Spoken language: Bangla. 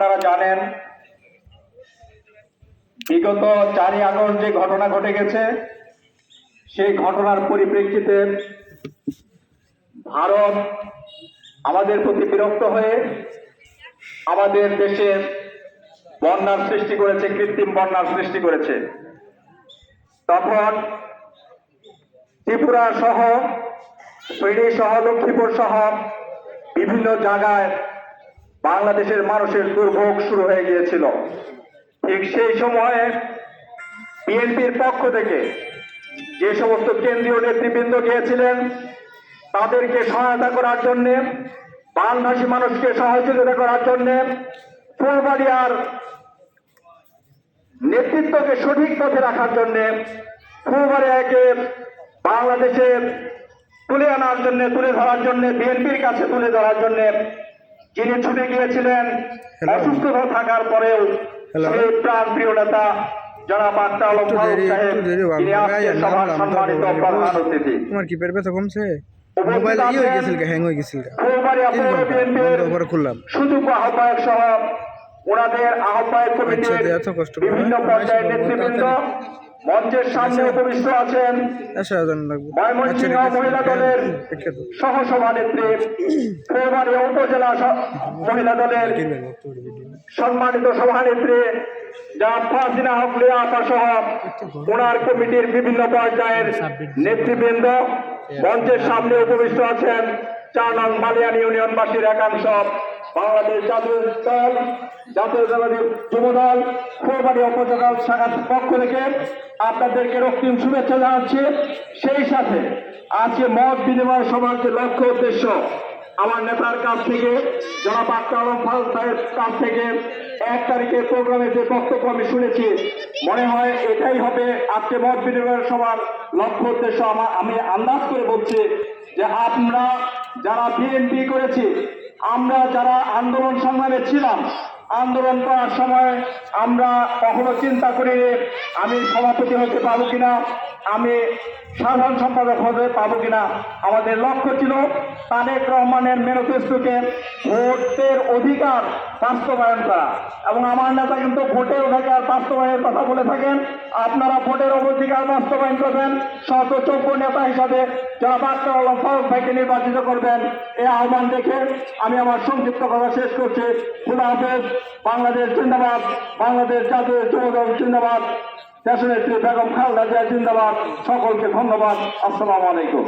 আপনারা জানেন, বিগত চারই আগস্ট যে ঘটনা ঘটে গেছে, সেই ঘটনার পরিপ্রেক্ষিতে ভারত আমাদের প্রতি বিরক্ত হয়ে আমাদের দেশে বন্যার সৃষ্টি করেছে, কৃত্রিম বন্যার সৃষ্টি করেছে। তখন ত্রিপুরা সহ ফেনী সহ লক্ষ্মীপুর সহ বিভিন্ন জায়গায় বাংলাদেশের মানুষের দুর্ভোগ শুরু হয়ে গিয়েছিল। ঠিক সেই সময়ে বিএনপির পক্ষ থেকে যে সমস্ত কেন্দ্রীয় নেতৃবৃন্দ গিয়েছিলেন, তাদেরকে সহায়তা করার জন্য বানভাসী মানুষকে সহযোগিতা করার জন্য ফুলবাড়িয়ার নেতৃত্বকে সঠিক পথে রাখার জন্য ফুলবাড়িয়াকে বাংলাদেশে তুলে আনার জন্য, তুলে ধরার জন্য, বিএনপির কাছে তুলে ধরার জন্য যিনি ছুটে গিয়েছিলেন. অসুস্থ থাকার পরেও সেই প্রাণ প্রিয় নেতা জনাব আক্তার আলম ফারুক সাহেব একটু দেরি হওয়ার তিনি পরে আজকে সভার সম্মানিত প্রধান অতিথি। তোমার কি পেট ব্যথা কমছে? মোবাইল ই হয়ে গেছিল হ্যাং হয়ে গেছিল খুললাম। সুযোগ্য আহ্বায়ক ওনাদের আহ্বায়ক কমিটির আচ্ছা, কষ্ট বিভিন্ন পর্যায়ের নেতৃবৃন্দ। মঞ্চের সামনে উপবিষ্ট আছেন ময়মনসিংহ মহিলা দলের দেখে তো সহ সভানেত্রী ফুলবাড়িয়া উপজেলা মহিলা দলের সম্মানিত সভানেত্রী যা ফাজিনা হকলিয়া আপা সহ ওনার কমিটির বিভিন্ন পর্যায়ের নেতৃবৃন্দ মঞ্চের সামনে উপবিষ্ট আছেন চার নং মালিয়ান ইউনিয়নবাসীর একাংশ। বাংলাদেশ জাতীয় দল, জাতীয় দলের যুব দল ফুলবাড়ি উপজেলা শাখার পক্ষ থেকে আপনাদেরকে রক্তিম শুভেচ্ছা জানাচ্ছি। সেই সাথে আজকে মত বিনিময় সভার যে লক্ষ্য উদ্দেশ্য, আমার নেতার কাছ থেকে, জনাব আক্তার আলম সাহেব কাছ থেকে এক তারিখের প্রোগ্রামে যে বক্তব্য আমি শুনেছি, মনে হয় এটাই হবে আজকে মত বিনিময় সভার লক্ষ্য উদ্দেশ্য। আমার আমি আন্দাজ করে বলছি যে আমরা যারা বিএনপি করেছি আমরা যারা আন্দোলন সংগ্রামে ছিলাম আন্দোলন করার সময় আমরা কখনো চিন্তা করিনি আমি সভাপতি হতে পারব কিনা, আমি সাধারণ সম্পাদক হতে পারব কিনা। আমাদের লক্ষ্য ছিল তারেক রহমানের ম্যানিফেস্টোকে ভোটের অধিকার বাস্তবায়ন করা। এবং আমার নেতা কিন্তু ভোটের অধিকার বাস্তবায়নের কথা বলে থাকেন। আপনারা ভোটের অধিকার বাস্তবায়ন করবেন, শত যোগ্য নেতা হিসাবে যারা বাক্তার আলম ভাইকে নির্বাচিত করবেন এই আহ্বান দেখে আমি আমার সংক্ষিপ্ত কথা শেষ করছি। খুদা হাফেজ। বাংলাদেশ জিন্দাবাদ, বাংলাদেশ জাতীয় যুবদল জিন্দাবাদ। দেশনেত্রী বেগম খালদা জিয়া জিন্দাবাদ। সকলকে ধন্যবাদ। আসসালামু আলাইকুম।